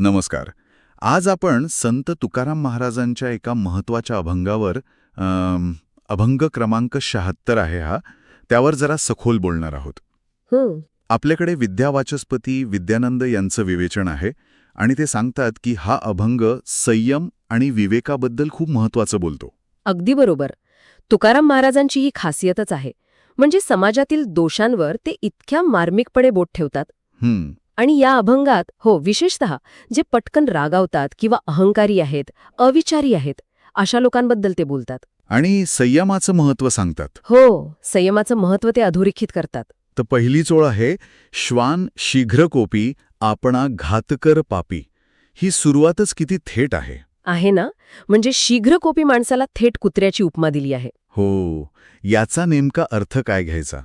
नमस्कार. आज आपण संत तुकाराम महाराजांच्या एका महत्त्वाच्या अभंगावर अभंग क्रमांक शहात्तर आहे हा. त्यावर जरा सखोल बोलणार आहोत. हं, आपल्याकडे विद्यावाचस्पती विद्यानंद यांचं विवेचन आहे आणि ते सांगतात की हा अभंग संयम आणि विवेकाबद्दल खूप महत्वाचं बोलतो. अगदी बरोबर. तुकाराम महाराजांची ही खासियतच आहे. म्हणजे समाजातील दोषांवर ते इतक्या मार्मिकपणे बोट ठेवतात. हम्म. आणि या अभंगात हो विशेषतः जे पटकन रागावतात किंवा अहंकारी आहेत अविचारी आहेत अशा लोकांबद्दल ते बोलतात. आणि संयमाचं महत्त्व सांगतात. हो संयमाचं महत्त्व ते अधोरेखित करतात. तर पहिलीच ओळ आहे श्वान शीघ्र कोपी आपणा घातकर पापी. ही सुरुवातच किती थेट आहे. आहे ना? म्हणजे शीघ्रकोपी माणसाला थेट कुत्र्याची उपमा दिली आहे. हो याचा नेमका अर्थ काय घ्यायचा?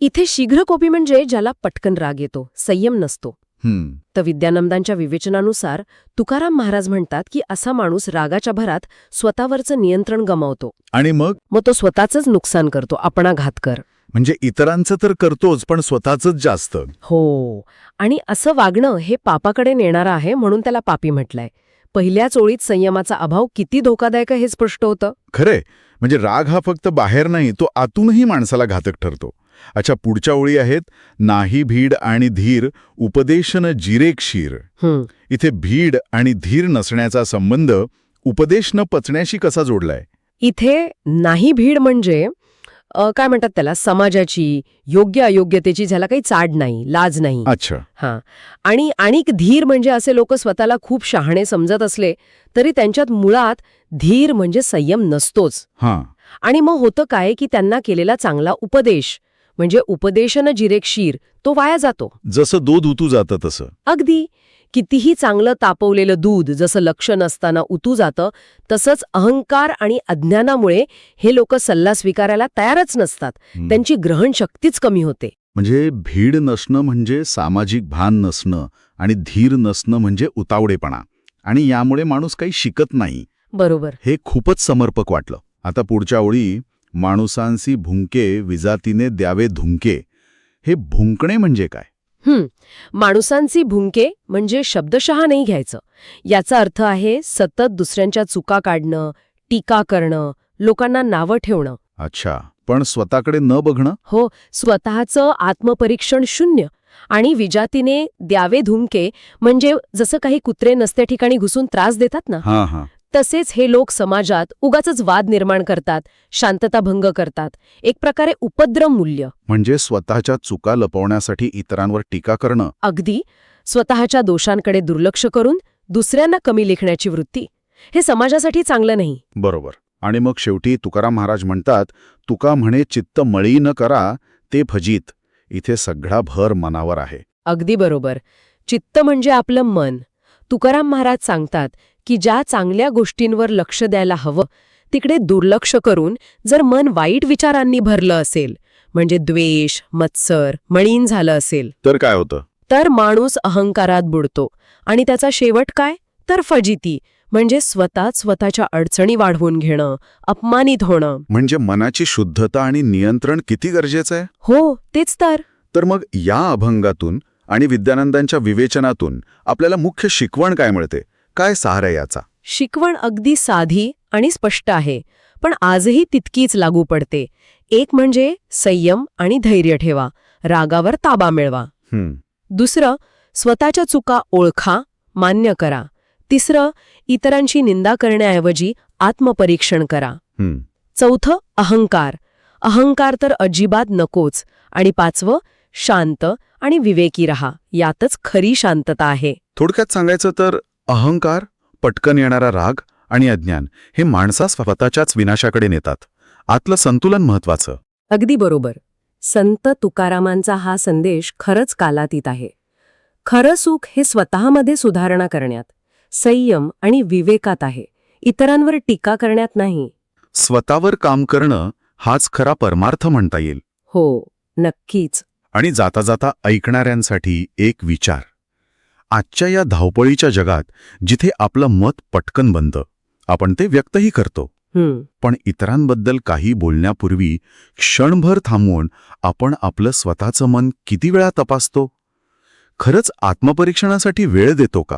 इथे शीघ्रकोपी म्हणजे ज्याला पटकन राग येतो संयम नसतो. हम्म. तर विद्यानंदांच्या विवेचनानुसार तुकाराम महाराज म्हणतात की असा माणूस रागाच्या भरात स्वतःवरचं नियंत्रण गमावतो. आणि मग? मग तो स्वतःचंच नुकसान करतो आपणा घातकर म्हणजे इतरांचं तर करतोच पण स्वतःच जास्त. हो. आणि असं वागणं हे पापाकडे नेणारं आहे म्हणून त्याला पापी म्हटलंय. पहिल्याच ओळीत संयमाचा अभाव किती धोकादायक आहे हे स्पष्ट होतं. खरे म्हणजे राग हा फक्त बाहेर नाही तो आतूनही माणसाला घातक ठरतो. अच्छा पुढच्या ओळी आहेत नाही भीड आणि धीर उपदेशन जिरेक शीर हं, इथे भीड आणि धीर नसण्याचा संबंध उपदेश न पचण्याशी कसा जोडलाय? इथे नाही भीड म्हणजे काय म्हणतात त्याला? समाजाची योग्य अयोग्यतेची ज्याला काही चाड नाही लाज नाही. अच्छा. हां. आणि आणिक धीर म्हणजे असे लोक स्वतःला खूप शहाणे समजत असले तरी त्यांच्यात मुळात धीर म्हणजे संयम नसतोच. हां. आणि मग होतं काय की त्यांना केलेला चांगला उपदेश म्हणजे उपदेशन जिरेकशीर तो वाया जातो. जसं दूध उतू जातं तसं. अगदी. कितीही चांगलं तापवलेलं दूध जसं लक्ष नसताना उतू जातं तसंच अहंकार आणि अज्ञानामुळे हे लोक सल्ला स्वीकारायला तयारच नसतात. हं. त्यांची ग्रहणशक्तीच कमी होते. म्हणजे भीड नसणं म्हणजे सामाजिक भान नसणं आणि धीर नसणं म्हणजे उतावडेपणा आणि यामुळे माणूस काही शिकत नाही. बरोबर. हे खूपच समर्पक वाटलं. आता पुढच्या ओळी माणुसांसी भुंके विजातीने द्यावे धुंके. हे भुंकणे म्हणजे काय? हं, माणुसांची भुंके म्हणजे शब्दशः नाही घ्यायचं. याचा अर्थ आहे सतत दुसऱ्यांच्या चुका काढणं टीका करणं लोकांना नावं ठेवणं. अच्छा. पण स्वतःकडे न बघणं? हो. स्वतःचं आत्मपरीक्षण शून्य आणि विजातीने द्यावे धुमके म्हणजे जसं काही कुत्रे नसत्या ठिकाणी घुसून त्रास देतात ना? हां हां. तसेच हे लोक समाजात उगाचच वाद निर्माण करतात शांतता भंग करतात. एक प्रकारे उपद्रव मूल्य. म्हणजे स्वतःच्या चुका लपवण्यासाठी इतरांवर टीका करणं. अगदी. स्वतःच्या दोषांकडे दुर्लक्ष करून दुसऱ्यांना कमी लेखण्याची वृत्ती. हे समाजासाठी चांगलं नाही. बरोबर. आणि मग शेवटी तुकाराम महाराज म्हणतात तुका म्हणे चित्त मळी न करा ते फजित इथे सगळा भर मनावर आहे. अगदी बरोबर. चित्त म्हणजे आपलं मन. तुकाराम महाराज सांगतात की ज्या चांगल्या गोष्टींवर लक्ष द्यायला हवं तिकडे दुर्लक्ष करून जर मन वाईट विचारांनी भरलं असेल म्हणजे द्वेष मत्सर मळीन झालं असेल. तर काय होतं? तर माणूस अहंकारात बुडतो. आणि त्याचा शेवट काय? तर फजिती म्हणजे स्वतःच स्वतःच्या अडचणी वाढवून घेणं अपमानित होणं. म्हणजे मनाची शुद्धता आणि नियंत्रण किती गरजेचं आहे? हो तेच तर. तर मग या अभंगातून आणि विद्यानंदांच्या विवेचनातून आपल्याला मुख्य शिकवण काय मिळते? काय आहे याचा? शिकवण अगदी साधी आणि स्पष्ट आहे पण आजही तितकीच लागू पडते. एक म्हणजे संयम आणि धैर्य ठेवा रागावर ताबा मिळवा. दुसरं स्वतःच्या चुका ओळखा मान्य करा. तिसरं इतरांची निंदा करण्याऐवजी आत्मपरीक्षण करा. चौथं अहंकार. अहंकार तर अजिबात नकोच आणि पाचवं शांत आणि विवेकी रहा यातच खरी शांतता आहे. थोडक्यात सांगायचं तर अहंकार पटकन येणारा राग आणि अज्ञान हे माणसास स्वतःच्याच विनाशाकडे नेतात. आतलं संतुलन महत्वाचं अगदी बरोबर. संत तुकारामांचा हा संदेश खरंच कालातीत आहे. खरं सुख हे स्वतःमध्ये सुधारणा करण्यात संयम आणि विवेकात आहे. इतरांवर टीका करण्यात नाही. स्वतःवर काम करणं हाच खरा परमार्थ म्हणता येईल. हो नक्कीच. आणि जाता जाता ऐकणाऱ्यांसाठी एक विचार. आजच्या या धावपळीच्या जगात जिथे आपलं मत पटकन बनतं आपण ते व्यक्तही करतो. पण इतरांबद्दल काही बोलण्यापूर्वी क्षणभर थांबवून आपण आपलं स्वतःचं मन किती वेळा तपासतो? खरंच आत्मपरीक्षणासाठी वेळ देतो का?